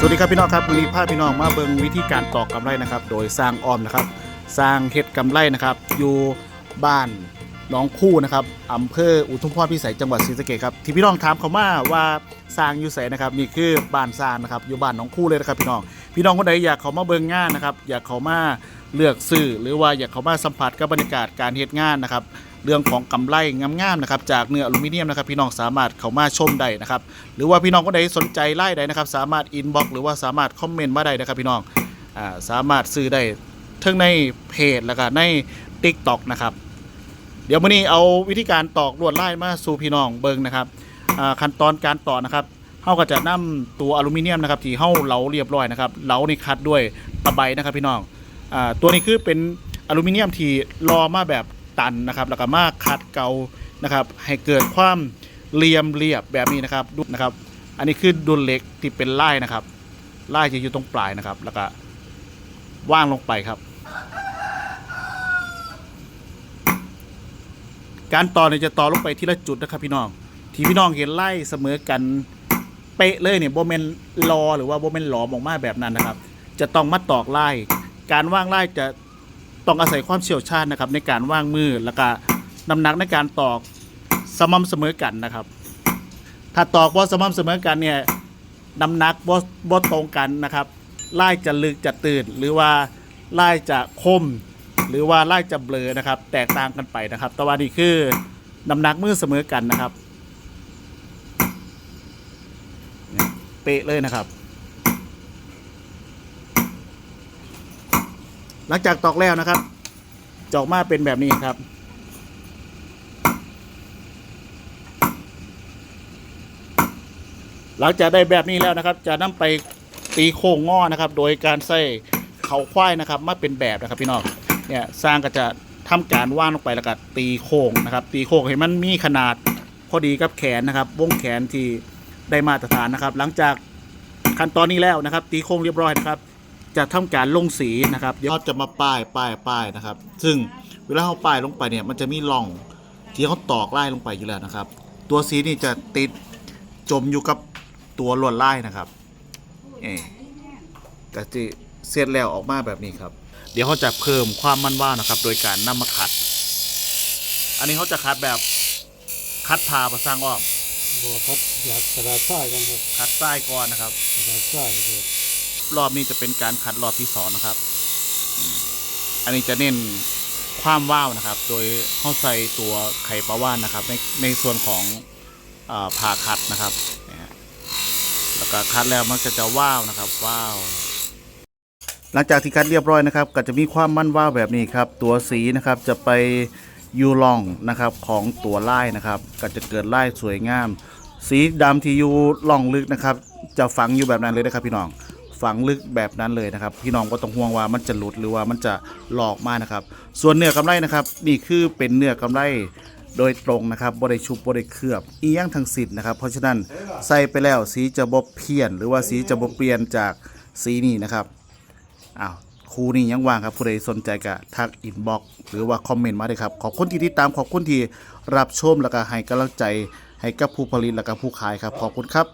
สวัสดีครับพี่น้องครับวันนี้พาพี่น้องมาเบิ่งวิธีการตอกกำไรนะครับ โดยสร้างออมนะครับ สร้างเฮ็ดกำไรนะครับ อยู่บ้านหน้องคู่นะครับอำเภออุทุมพรพิสัยจังหวัดศรีสะเกษครับที่พี่น้องถามเขามาว่าสร้างอยู่ไสนะครับนี่คือบ้านสร้างนะครับอยู่บ้านหน้องคู่เลยนะครับพี่น้องพี่น้องคนใดอยากเขามาเบิ่งงานนะครับอยากเขามา เลือกซื้อหรือว่าอยากเข้ามาสัมผัสกับบรรยากาศการเฮ็ดงานนะครับเรื่องของกำไรงามๆนะครับจากเนื้ออลูมิเนียมนะครับพี่น้องสามารถเข้ามาชมได้นะครับหรือว่าพี่น้องคนใดสนใจไล่ใดนะครับสามารถอินบ็อกหรือว่าสามารถคอมเมนต์มาได้นะครับพี่น้องอ่าสามารถซื้อได้ทั้งในเพจแล้วก็ใน Tik t o อกนะครับเดี๋ยวมื้อนี้เอาวิธีการตอกลวดลายมาสู่พี่น้องเบิ่งนะครับอ่าขั้นตอนการตอกนะครับเฮาก็จะนำตัวอลูมิเนียมนะครับที่เฮาเหลาเรียบร้อยนะครับเหลานี่คัดด้วยตะไบนะครับพี่น้อง ตัวนี้คือเป็นอลูมิเนียมที่รอมาแบบตันนะครับ แล้วก็มาคัดเกานะครับ ให้เกิดความเรียมเรียบแบบนี้นะครับดูนะครับ อันนี้คือดุลเหล็กที่เป็นลายนะครับไลายจะอยู่ตรงปลายนะครับ แล้วก็ว่างลงไปครับ การต่อเนี่ยจะต่อลงไปทีละจุดนะครับพี่น้อง ที่พี่น้องเห็นไล่เสมอกันเป๊ะเลยเนี่ยโบเมนรอหรือว่าโบเมนหลอมออกมาแบบนั้นนะครับ จะต้องมาตอกไล่ การว่างไล่จะต้องอาศัยความเชี่ยวชาญนะครับ ในการว่างมือแล้วก็น้ำหนักในการตอกสม่ำเสมอกันนะครับ ถ้าตอกว่าสม่ำเสมอกันเนี่ยน้ำหนักบ่บ่ตรงกันนะครับไล่จะลึกจะตื่นหรือว่าไล่จะคม หรือว่าไล่จะเบลอนะครับ แตกต่างกันไปนะครับ แต่ว่านี่คือน้ำหนักมือเสมอกันนะครับเนี่ยเป๊ะเลยนะครับ หลังจากตอกแล้วนะครับจอกมาเป็นแบบนี้ครับ หลังจากได้แบบนี้แล้วนะครับ จะนำไปตีโค้งง้อนะครับ โดยการใส่เขาควายนะครับ มาเป็นแบบนะครับพี่น้องเนี่ยสร้างก็จะทำการว่างลงไปแล้วก็ตีโค้งนะครับ ตีโค้งให้มันมีขนาดพอดีกับแขนนะครับ วงแขนที่ได้มาตรฐานนะครับ หลังจากขั้นตอนนี้แล้วนะครับ ตีโค้งเรียบร้อยนะครับ จะทำการลงสีนะครับเดี๋ยวเราจะมาป้ายป้ายป้ายนะครับ ซึ่งเวลาเขาป้ายลงไปเนี่ยมันจะมีร่องที่เขาตอกไล่ลงไปอยู่แล้วนะครับ ตัวสีนี่จะติดจมอยู่กับตัวลวดลายนะครับเอก็จะเสร็จแล้วออกมาแบบนี้ครับ เดี๋ยวเขาจะเพิ่มความมันว่าวนะครับ โดยการนำมาขัด อันนี้เขาจะคัดแบบคัดพาประสร้างอ้อมบัวครับอยากกระดาษทรายกันครับคัดใต้ก่อนนะครับกระดาษทรายครับ รอบนี้จะเป็นการคัดรอบที่สองนะครับ อันนี้จะเน้นความว่าวนะครับ โดยเข้าใส่ตัวไข่ปลาว่านนะครับ ในในส่วนของอผ่าคัดนะครับแล้วก็คัดแล้วมันก็จะว่าวนะครับว่าวหลังจากที่คัดเรียบร้อยนะครับ ก็จะมีความมั่นว่าวแบบนี้ครับ ตัวสีนะครับจะไปยูลองนะครับของตัวลายนะครับ ก็จะเกิดลายสวยงาม สีดำที่ยูลองลึกนะครับ จะฝังอยู่แบบนั้นเลยนะครับพี่น้อง ฝังลึกแบบนั้นเลยนะครับ พี่น้องก็ต้องห่วงว่ามันจะหลุดหรือว่ามันจะหลอกมากนะครับ ส่วนเนื้อกำไรนะครับ นี่คือเป็นเนื้อกำไรโดยตรงนะครับบริชุบบริเคลือบอีย่างทั้งสิ้นนะครับ เพราะฉะนั้นใส่ไปแล้วสีจะบบเพี้ยน หรือว่าสีจะบบเปลี่ยนจากสีนี้นะครับอ้าวครูนี่ยังว่างครับผู้ใดสนใจก็ทักอินบ็อกหรือว่าคอมเมนต์มาเลยครับ ขอบคุณที่ติดตามขอบคุณที่รับชมแล้วก็ให้กำลังใจให้กับผู้ผลิตแล้วก็ผู้ขายครับ ขอบคุณครับ